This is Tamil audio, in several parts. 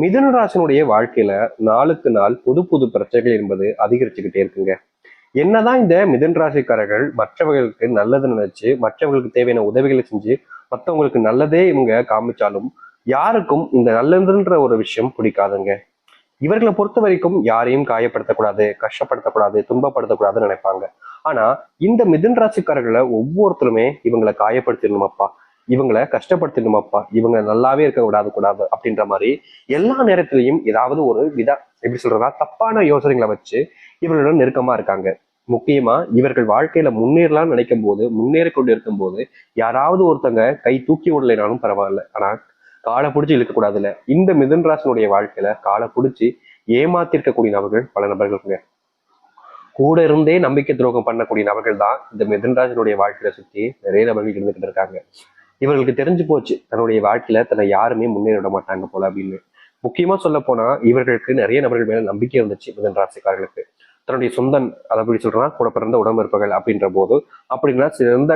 மிதுன ராசினுடைய வாழ்க்கையில நாளுக்கு நாள் புது புது பிரச்சனைகள் என்பது அதிகரிச்சுக்கிட்டே இருக்குங்க. என்னதான் இந்த மிதன் ராசிக்காரர்கள் மற்றவர்களுக்கு நல்லது நினைச்சு மற்றவர்களுக்கு தேவையான உதவிகளை செஞ்சு மற்றவங்களுக்கு நல்லதே இவங்க காமிச்சாலும் யாருக்கும் இந்த நல்லதுன்ற ஒரு விஷயம் பிடிக்காதுங்க. இவர்களை பொறுத்த வரைக்கும் யாரையும் காயப்படுத்தக்கூடாது கஷ்டப்படுத்தக்கூடாது துன்பப்படுத்தக்கூடாதுன்னு நினைப்பாங்க. ஆனா இந்த மிதன் ராசிக்காரர்களை ஒவ்வொருத்தருமே இவங்களை காயப்படுத்திடணுமாப்பா. இவங்களை கஷ்டப்படுத்திடணுமாப்பா இவங்க நல்லாவே இருக்க கூடாது கூடாது அப்படின்ற மாதிரி எல்லா நேரத்திலையும் ஏதாவது ஒரு வித எப்படி சொல்றதா தப்பான யோசனைகளை வச்சு இவர்களுடன் நெருக்கமா இருக்காங்க. முக்கியமா இவர்கள் வாழ்க்கையில முன்னேறலாம்னு நினைக்கும் போது முன்னேறி கொண்டு இருக்கும் போது யாராவது ஒருத்தங்க கை தூக்கி விடலைனாலும் பரவாயில்ல. ஆனா காலை பிடிச்சி இழுக்கக்கூடாதுல்ல இந்த மிதுன் ராசினுடைய வாழ்க்கையில காலை பிடிச்சி ஏமாத்திருக்கக்கூடிய நபர்கள் பல நபர்களுங்க. கூட இருந்தே நம்பிக்கை துரோகம் பண்ணக்கூடிய நபர்கள் தான் இந்த மிதன்ராஜனுடைய வாழ்க்கையில சுத்தி நிறைய நபர்கள் இருந்துகிட்டு இருக்காங்க. இவர்களுக்கு தெரிஞ்சு போச்சு தன்னுடைய வாழ்க்கையில தன்னை யாருமே முன்னேற விட மாட்டாங்க போல அப்படின்னு. முக்கியமா சொல்ல போனா இவர்களுக்கு நிறைய நபர்கள் மேல நம்பிக்கை இருந்துச்சு மிதன் ராசிக்காரர்களுக்கு. தன்னுடைய சொந்தன் அதை எப்படி சொல்றா கூட பிறந்த உடம்பிருப்புகள் அப்படின்ற போது அப்படின்னா சிறந்த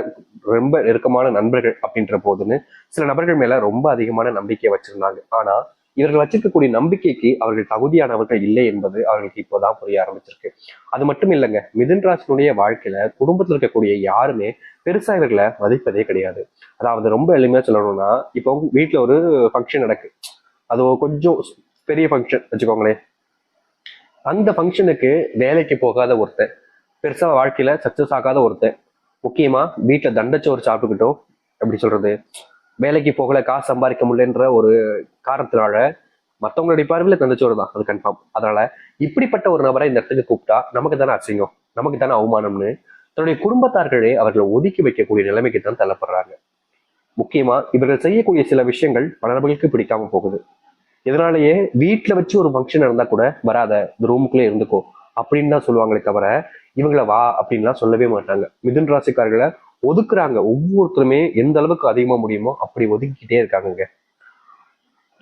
ரொம்ப நெருக்கமான நண்பர்கள் அப்படின்ற போதுன்னு சில நபர்கள் மேல ரொம்ப அதிகமான நம்பிக்கை வச்சிருந்தாங்க. ஆனா இவர்கள் வச்சிருக்கக்கூடிய நம்பிக்கைக்கு அவர்கள் தகுதியானவர்கள் இல்லை என்பது அவர்களுக்கு இப்போதான் புரிய ஆரம்பிச்சிருக்கு. அது மட்டும் இல்லைங்க மிதுன் ராஜனுடைய வாழ்க்கையில குடும்பத்தில் இருக்கக்கூடிய யாருமே பெருசா இவர்களை மதிப்பதே கிடையாது. அதாவது ரொம்ப எளிமையா சொல்லணும்னா இப்போ வீட்டுல ஒரு ஃபங்க்ஷன் நடக்கு. அது கொஞ்சம் பெரிய ஃபங்க்ஷன் வச்சுக்கோங்களேன். அந்த ஃபங்க்ஷனுக்கு வேலைக்கு போகாத ஒருத்தன் பெருசா வாழ்க்கையில சக்சஸ் ஆகாத ஒருத்தன் முக்கியமா வீட்டுல தண்டச்சோறு சாப்பிட்டுக்கிட்டோம் எப்படி சொல்றது? வேலைக்கு போகல காசு சம்பாதிக்க முடியலன்ற ஒரு காரணத்தினால மற்றவங்களுடைய பார்வையில தண்டச்சோறு தான் அது கன்ஃபார்ம் அதனால இப்படிப்பட்ட ஒரு நபரை இந்த இடத்துக்கு கூப்பிட்டா நமக்கு தானே அசிங்கம் நமக்கு தானே அவமானம்னு தன்னுடைய குடும்பத்தார்களே அவர்களை ஒதுக்கி வைக்கக்கூடிய நிலைமைக்கு தான் தள்ளப்படுறாங்க. முக்கியமா இவர்கள் செய்யக்கூடிய சில விஷயங்கள் பல நபர்களுக்கு பிடிக்காம போகுது. இதனாலேயே வீட்டுல வச்சு ஒரு ஃபங்க்ஷன் நடந்தா கூட வராத இந்த ரூமுக்குள்ளே இருந்துக்கோ அப்படின்னு தான் சொல்லுவாங்களே தவிர இவங்கள வா அப்படின்லாம் சொல்லவே மாட்டாங்க. மிதுன் ராசிக்காரர்களை ஒதுக்குறாங்க. ஒவ்வொருத்தருமே எந்த அளவுக்கு அதிகமா முடியுமோ அப்படி ஒதுக்கிட்டே இருக்காங்கங்க.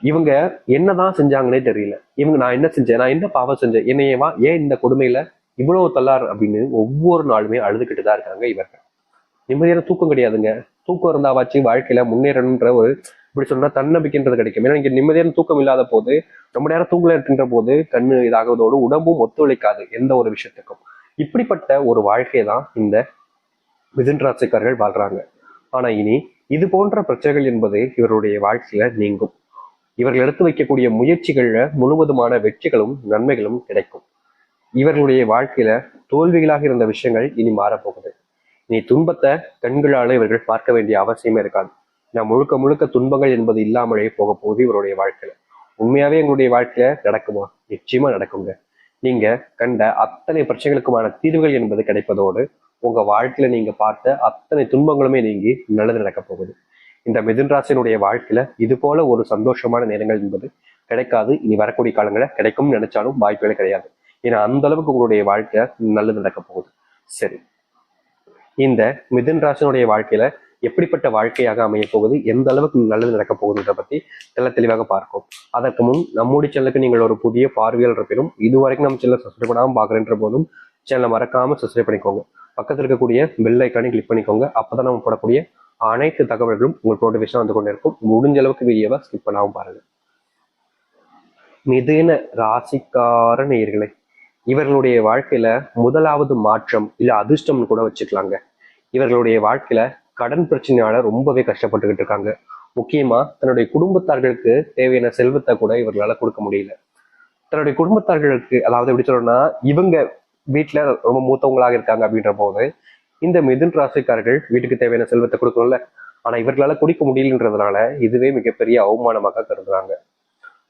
இவங்க என்னதான் செஞ்சாங்கன்னே தெரியல. இவங்க நான் என்ன செஞ்சேன்? நான் என்ன பாவம் செஞ்சேன்? என்னையவா ஏன் இந்த கொடுமையில இவ்வளவு தள்ளார் அப்படின்னு ஒவ்வொரு நாளுமே அழுதுகிட்டு தான் இருக்காங்க இவர்கள். நிம்மதியான தூக்கம் கிடையாதுங்க. தூக்கம் இருந்தாவாச்சு வாழ்க்கையில முன்னேறணுன்ற ஒரு இப்படி சொன்னா தன்னம்பிக்கைன்றது கிடைக்கும். ஏன்னா இங்க நிம்மதியான தூக்கம் இல்லாத போது ரொம்ப நேரம் தூங்கல இருக்கின்ற போது கண்ணு இதாகுவதோடு உடம்பும் ஒத்துழைக்காது எந்த ஒரு விஷயத்துக்கும். இப்படிப்பட்ட ஒரு வாழ்க்கையை தான் இந்த மிதுன் ராசிக்காரர்கள் வாழ்றாங்க. ஆனா இனி இது போன்ற பிரச்சனைகள் என்பது இவருடைய வாழ்க்கையில நீங்கும். இவர்கள் எடுத்து வைக்கக்கூடிய முயற்சிகள்ல முழுவதுமான வெற்றிகளும் நன்மைகளும் கிடைக்கும். இவர்களுடைய வாழ்க்கையில தோல்விகளாக இருந்த விஷயங்கள் இனி மாறப்போகுது. நீ துன்பத்தை கண்களால இவர்கள் பார்க்க வேண்டிய அவசியமே இருக்காது. நான் முழுக்க முழுக்க துன்பங்கள் என்பது இல்லாமலே போக போகுது இவருடைய வாழ்க்கையில. உண்மையாவே எங்களுடைய வாழ்க்கையில நடக்குமா? நிச்சயமா நடக்குங்க. நீங்க கண்ட அத்தனை பிரச்சனைகளுக்குமான தீர்வுகள் என்பது கிடைப்பதோடு உங்க வாழ்க்கையில நீங்க பார்த்த அத்தனை துன்பங்களுமே நீங்கி நல்லது நடக்க போகுது. இந்த மிதுன்ராசினுடைய வாழ்க்கையில இது போல ஒரு சந்தோஷமான நேரங்கள் என்பது கிடைக்காது. இனி வரக்கூடிய காலங்களில் கிடைக்கும்னு நினைச்சாலும் வாய்ப்புகள் கிடையாது. ஏன்னா அந்த அளவுக்கு உங்களுடைய வாழ்க்கை நல்லது நடக்க போகுது. சரி. இந்த மிதுன் ராசினுடைய வாழ்க்கையில எப்படிப்பட்ட வாழ்க்கையாக அமைய போகுது? எந்த அளவுக்கு நல்லது நடக்க போகுதுன்றத பத்தி தெல்ல தெளிவாக பார்க்கும் அதற்கு முன் நம்முடைய சேனலுக்கு நீங்கள் ஒரு புதிய பார்வையாளர் இருப்பினும் இதுவரைக்கும் நம்ம சேனல் சப்ஸ்கிரைப் பண்ணாமல் பார்க்குறேன்ற போதும் சேனலை மறக்காம சப்ஸ்கிரைப் பண்ணிக்கோங்க. பக்கத்தில் இருக்கக்கூடிய பெல் ஐக்கானை கிளிக் பண்ணிக்கோங்க. அப்பதான் நம்ம போடக்கூடிய அனைத்து தகவல்களும் உங்களுக்கு நோட்டிஃபிகேஷன் வந்து கொண்டு இருக்கும். முடிஞ்ச அளவுக்கு வீடியோவை ஸ்கிப் பண்ணாமல் பாருங்க. மிதுன ராசிக்கார நேயர்களே இவர்களுடைய வாழ்க்கையில முதலாவது மாற்றம் இல்ல அதிர்ஷ்டம்னு கூட வச்சுக்கலாங்க. இவர்களுடைய வாழ்க்கையில கடன் பிரச்சனையால ரொம்பவே கஷ்டப்பட்டுக்கிட்டு இருக்காங்க. முக்கியமா தன்னுடைய குடும்பத்தார்களுக்கு தேவையான செல்வத்தை கூட இவர்களால கொடுக்க முடியல. தன்னுடைய குடும்பத்தார்களுக்கு அதாவது எப்படி சொல்லணும்னா இவங்க வீட்டுல ரொம்ப மூத்தவங்களாக இருக்காங்க அப்படின்ற போது இந்த மிதுன் ராசிக்காரர்கள் வீட்டுக்கு தேவையான செல்வத்தை கொடுக்கணும்ல? ஆனா இவர்களால குடிக்க முடியலன்றதுனால இதுவே மிகப்பெரிய அவமானமாக கருதுறாங்க.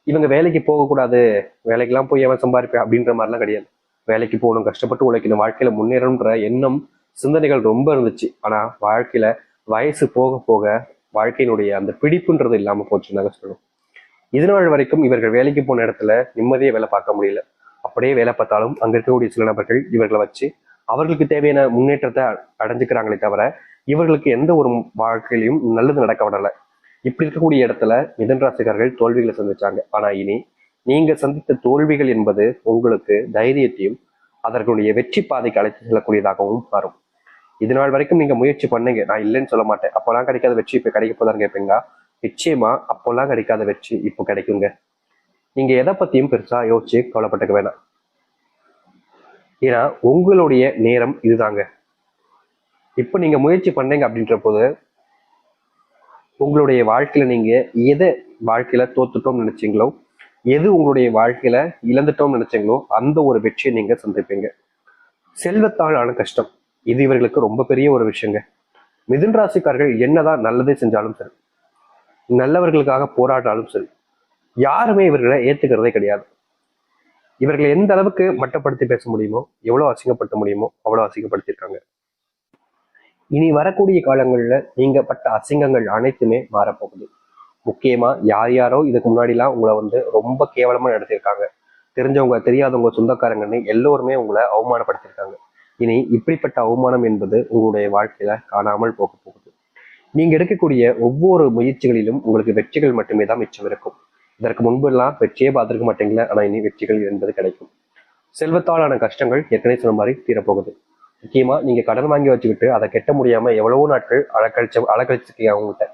இவங்க வேலைக்கு போகக்கூடாது வேலைக்கெல்லாம் போய் அவன் சம்பாதிப்பேன் அப்படின்ற மாதிரிலாம் கிடையாது. வேலைக்கு போகணும் கஷ்டப்பட்டு உழைக்கணும் வாழ்க்கையில முன்னேறணுன்ற எண்ணம் சிந்தனைகள் ரொம்ப இருந்துச்சு. ஆனா வாழ்க்கையில வயசு போக போக வாழ்க்கையினுடைய அந்த பிடிப்புன்றது இல்லாம போச்சுன்னு சொல்லணும். இதனால் வரைக்கும் இவர்கள் வேலைக்கு போன இடத்துல நிம்மதியை வேலை பார்க்க முடியல. அப்படியே வேலை பார்த்தாலும் அங்க இருக்கக்கூடிய சில நபர்கள் இவர்களை வச்சு அவர்களுக்கு தேவையான முன்னேற்றத்தை அடைஞ்சுக்கிறாங்களே தவிர இவர்களுக்கு எந்த ஒரு வாழ்க்கையிலையும் நல்லது நடக்க விடலை. இப்படி இருக்கக்கூடிய இடத்துல மிதன் ராசிகர்கள் தோல்விகளை சந்திச்சாங்க. ஆனா இனி நீங்க சந்தித்த தோல்விகள் என்பது உங்களுக்கு தைரியத்தையும் அதற்குடைய வெற்றி பாதைக்கு அழைத்து செல்லக்கூடியதாகவும் மாறும். இது நாள் வரைக்கும் நீங்க முயற்சி பண்ணுங்க. நான் இல்லைன்னு சொல்ல மாட்டேன். அப்போல்லாம் கிடைக்காத வெற்றி இப்ப கிடைக்க போதான்னு கேட்பீங்க நிச்சயமா அப்போல்லாம் கிடைக்காத வெற்றி இப்போ கிடைக்குங்க. நீங்க எதை பத்தியும் பெருசா யோசிச்சு கவலைப்பட்டுக்க வேணாம். ஏன்னா உங்களுடைய நேரம் இதுதாங்க. இப்போ நீங்க முயற்சி பண்ணீங்க அப்படின்ற போது உங்களுடைய வாழ்க்கையில நீங்க எதை வாழ்க்கையில தோத்துட்டோம்னு நினைச்சீங்களோ எது உங்களுடைய வாழ்க்கையில இழந்துட்டோம்னு நினைச்சீங்களோ அந்த ஒரு வெற்றியை நீங்க சந்திப்பீங்க. செல்வத்தாளான கஷ்டம். இது இவர்களுக்கு ரொம்ப பெரிய ஒரு விஷயங்க. மிதுன் ராசிக்காரர்கள் என்னதான் நல்லதே செஞ்சாலும் சரி நல்லவர்களுக்காக போராடினாலும் சரி யாருமே இவர்களை ஏத்துக்கிறதே கிடையாது. இவர்களை எந்த அளவுக்கு மட்டப்படுத்தி பேச முடியுமோ எவ்வளவு அசிங்கப்படுத்த முடியுமோ அவ்வளவு அசிங்கப்படுத்தியிருக்காங்க. இனி வரக்கூடிய காலங்கள்ல நீங்க பட்ட அசிங்கங்கள் அனைத்துமே மாறப்போகுது. முக்கியமா யார் யாரோ இதுக்கு முன்னாடிலாம் உங்களை வந்து ரொம்ப கேவலமா நடத்தியிருக்காங்க. தெரிஞ்சவங்க தெரியாதவங்க சொந்தக்காரங்கன்னு எல்லோருமே உங்களை அவமானப்படுத்தியிருக்காங்க. இனி இப்படிப்பட்ட அவமானம் என்பது உங்களுடைய வாழ்க்கையில காணாமல் போக போகுது. நீங்க எடுக்கக்கூடிய ஒவ்வொரு முயற்சிகளிலும் உங்களுக்கு வெற்றிகள் மட்டுமே தான் மிச்சம் இருக்கும். இதற்கு முன்பெல்லாம் வெற்றியே பார்த்துருக்க மாட்டீங்களே ஆனால் இனி வெற்றிகள் என்பது கிடைக்கும். செல்வத்தாலான கஷ்டங்கள் ஏற்கனவே சொன்ன மாதிரி தீரப்போகுது. முக்கியமா நீங்க கடன் வாங்கி வச்சுக்கிட்டு அதை கெட்ட முடியாம எவ்வளவோ நாட்கள் அலக்கழிச்ச அலக்கழிச்சிருக்கீங்க அவங்ககிட்ட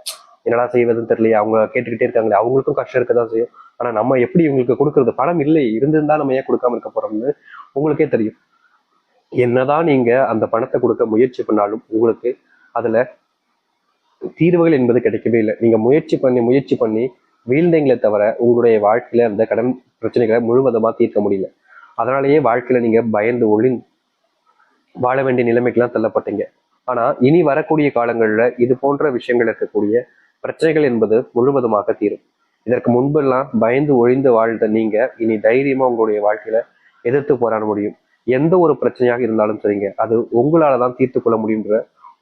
என்னடா செய்வதுன்னு தெரியல அவங்க கேட்டுக்கிட்டே இருக்காங்களே அவங்களுக்கும் கஷ்டம் இருக்கதான் செய்யும். ஆனா நம்ம எப்படி இவங்களுக்கு கொடுக்கறது? பணம் இல்லை இருந்திருந்தா நம்ம ஏன் கொடுக்காம இருக்க போறோம்னு உங்களுக்கே தெரியும். என்னதான் நீங்க அந்த பணத்தை கொடுக்க முயற்சி பண்ணாலும் உங்களுக்கு அதுல தீர்வுகள் என்பது கிடைக்கவே இல்லை. நீங்க முயற்சி பண்ணி முயற்சி பண்ணி வீழ்ந்தீங்களே தவிர உங்களுடைய வாழ்க்கையில அந்த கடன் பிரச்சனைகளை முழுவதுமா தீர்க்க முடியல. அதனாலேயே வாழ்க்கையில நீங்க பயந்து ஒளி வாழ வேண்டிய நிலைமைக்கெல்லாம் தள்ளப்பட்டீங்க. ஆனா இனி வரக்கூடிய காலங்கள்ல இது போன்ற விஷயங்கள் இருக்கக்கூடிய பிரச்சனைகள் என்பது முழுவதுமாக தீரும். இதற்கு முன்பெல்லாம் பயந்து ஒழிந்து வாழ்ந்த நீங்க இனி தைரியமா உங்களுடைய வாழ்க்கையில எதிர்த்து போராட முடியும். எந்த ஒரு பிரச்சனையாக இருந்தாலும் சரிங்க. அது உங்களால தான் தீர்த்து கொள்ள முடியுன்ற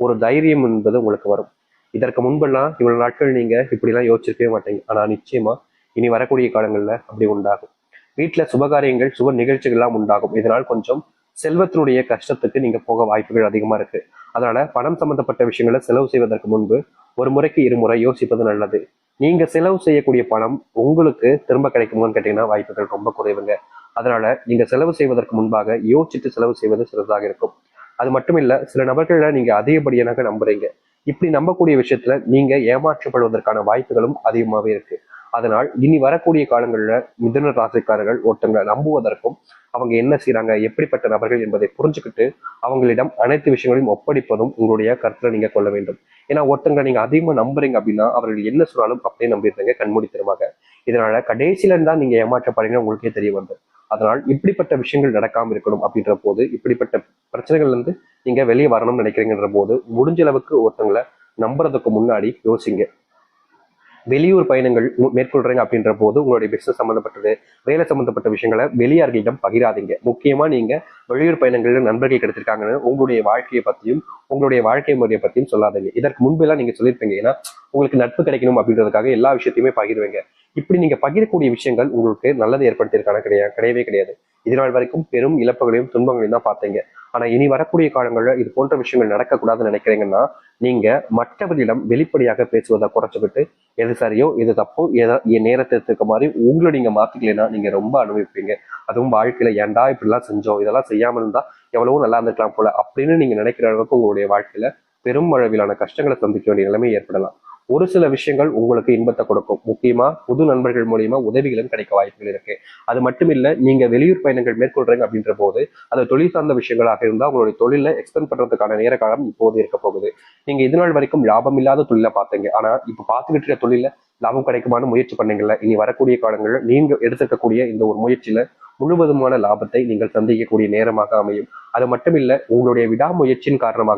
ஒரு தைரியம் என்பது உங்களுக்கு வரும். இதற்கு முன்பெல்லாம் இவ்வளவு நாட்கள் நீங்க இப்படிலாம் யோசிச்சிருக்கவே மாட்டீங்க. ஆனா நிச்சயமா இனி வரக்கூடிய காலங்கள்ல அப்படி உண்டாகும். வீட்டுல சுபகாரியங்கள் சுப நிகழ்ச்சிகள்லாம் உண்டாகும். இதனால் கொஞ்சம் செல்வத்தினுடைய கஷ்டத்துக்கு நீங்க போக வாய்ப்புகள் அதிகமா இருக்கு. அதனால பணம் சம்பந்தப்பட்ட விஷயங்களை செலவு செய்வதற்கு முன்பு ஒரு முறைக்கு இருமுறை யோசிப்பது நல்லது. நீங்க செலவு செய்யக்கூடிய பணம் உங்களுக்கு திரும்ப கிடைக்குமான்னு கேட்டீங்கன்னா வாய்ப்புகள் ரொம்ப குறைவுங்க. அதனால நீங்க செலவு செய்வதற்கு முன்பாக யோசிச்சுட்டு செலவு செய்வது சிறந்ததாக இருக்கும். அது மட்டும் இல்ல சில நபர்களை நீங்க அதிகப்படியாக நம்புறீங்க. இப்படி நம்பக்கூடிய விஷயத்துல நீங்க ஏமாற்றப்படுவதற்கான வாய்ப்புகளும் அதிகமாகவே இருக்கு. அதனால் இனி வரக்கூடிய காலங்களில் மிதன ராசிக்காரர்கள் ஒருத்தங்களை நம்புவதற்கும் அவங்க என்ன செய்யறாங்க எப்படிப்பட்ட நபர்கள் என்பதை புரிஞ்சுக்கிட்டு அவங்களிடம் அனைத்து விஷயங்களையும் ஒப்படைப்பதும் உங்களுடைய கருத்துல நீங்க கொள்ள வேண்டும். ஏன்னா ஒருத்தங்க நீங்க அதிகமா நம்புறீங்க அப்படின்னா அவர்கள் என்ன சொன்னாலும் அப்படியே நம்பிடுறீங்க கண்மூடித்தனமாக இதனால கடைசியில இருந்தா நீங்க ஏமாற்றப்படுறீங்க உங்களுக்கே தெரிய வந்தது. அதனால் இப்படிப்பட்ட விஷயங்கள் நடக்காம இருக்கணும் அப்படின்ற போது இப்படிப்பட்ட பிரச்சனைகள்ல இருந்து நீங்க வெளியே வரணும்னு நினைக்கிறீங்கன்ற போது முடிஞ்ச அளவுக்கு ஒருத்தங்களை நம்புறதுக்கு முன்னாடி யோசிங்க. வெளியூர் பயணங்கள் மேற்கொள்றீங்க அப்படின்ற போது உங்களுடைய பிசினஸ் சம்பந்தப்பட்டது வேலை சம்மந்தப்பட்ட விஷயங்களை வெளியார்களிடம் பகிராதீங்க. முக்கியமா நீங்க வெளியூர் பயணங்களில் நண்பர்கள் கிடைச்சிருக்காங்கன்னு உங்களுடைய வாழ்க்கையை பத்தியும் உங்களுடைய வாழ்க்கை முறையை பத்தியும் சொல்லாதீங்க. இதற்கு முன்பெல்லாம் நீங்க சொல்லியிருப்பீங்க ஏன்னா உங்களுக்கு நட்பு கிடைக்கணும் அப்படின்றதுக்காக எல்லா விஷயத்தையுமே பகிர்வீங்க. இப்படி நீங்க பகிரக்கூடிய விஷயங்கள் உங்களுக்கு நல்லது ஏற்படுத்தியிருக்கான கிடையாது கிடையவே கிடையாது. இதனால் வரைக்கும் பெரும் இழப்புகளையும் துன்பங்களையும் தான் பார்த்தீங்க. ஆனா இனி வரக்கூடிய காலங்களில் இது போன்ற விஷயங்கள் நடக்கக்கூடாதுன்னு நினைக்கிறீங்கன்னா நீங்க மற்றவர்களிடம் வெளிப்படையாக பேசுவதை குறைச்சிக்கிட்டு எது சரியோ எது தப்போ எதை என் நேரத்தை எடுத்துக்க மாதிரி உங்களை நீங்க மாத்திக்கலைன்னா நீங்க ரொம்ப அனுபவிப்பீங்க. அதுவும் வாழ்க்கையில ஏன்டா இப்படிலாம் செஞ்சோம்? இதெல்லாம் செய்யாம இருந்தா எவ்வளவோ நல்லா இருந்திருக்கலாம் போல அப்படின்னு நீங்க நினைக்கிற அளவுக்கு உங்களுடைய வாழ்க்கையில பெரும் அளவிலான கஷ்டங்களை சந்திக்க வேண்டிய நிலைமை ஏற்படலாம். ஒரு சில விஷயங்கள் உங்களுக்கு இன்பத்தை கொடுக்கும். முக்கியமா புது நண்பர்கள் மூலியமா உதவிகளும் கிடைக்க வாய்ப்புகள் இருக்கு. அது மட்டும் இல்ல நீங்க வெளியூர் பயணங்கள் மேற்கொள்றீங்க அப்படின்ற போது அது தொழில் சார்ந்த விஷயங்களாக இருந்தால் உங்களுடைய தொழில எக்ஸ்பெண்ட் பண்றதுக்கான நேர காலம் இப்போது இருக்க போகுது. நீங்க இது நாள் வரைக்கும் லாபம் இல்லாத தொழில பார்த்தீங்க. ஆனா இப்ப பார்த்துக்கிட்டு இருக்க தொழில லாபம் கிடைக்குமான்னு முயற்சி பண்ணீங்கல்ல இனி வரக்கூடிய காலங்களில் நீங்க எடுத்துக்கக்கூடிய இந்த ஒரு முயற்சியில முழுவதுமான லாபத்தை நீங்கள் சந்திக்கக்கூடிய நேரமாக அமையும். அது மட்டும் இல்ல உங்களுடைய விடாமுயற்சியின் காரணமாக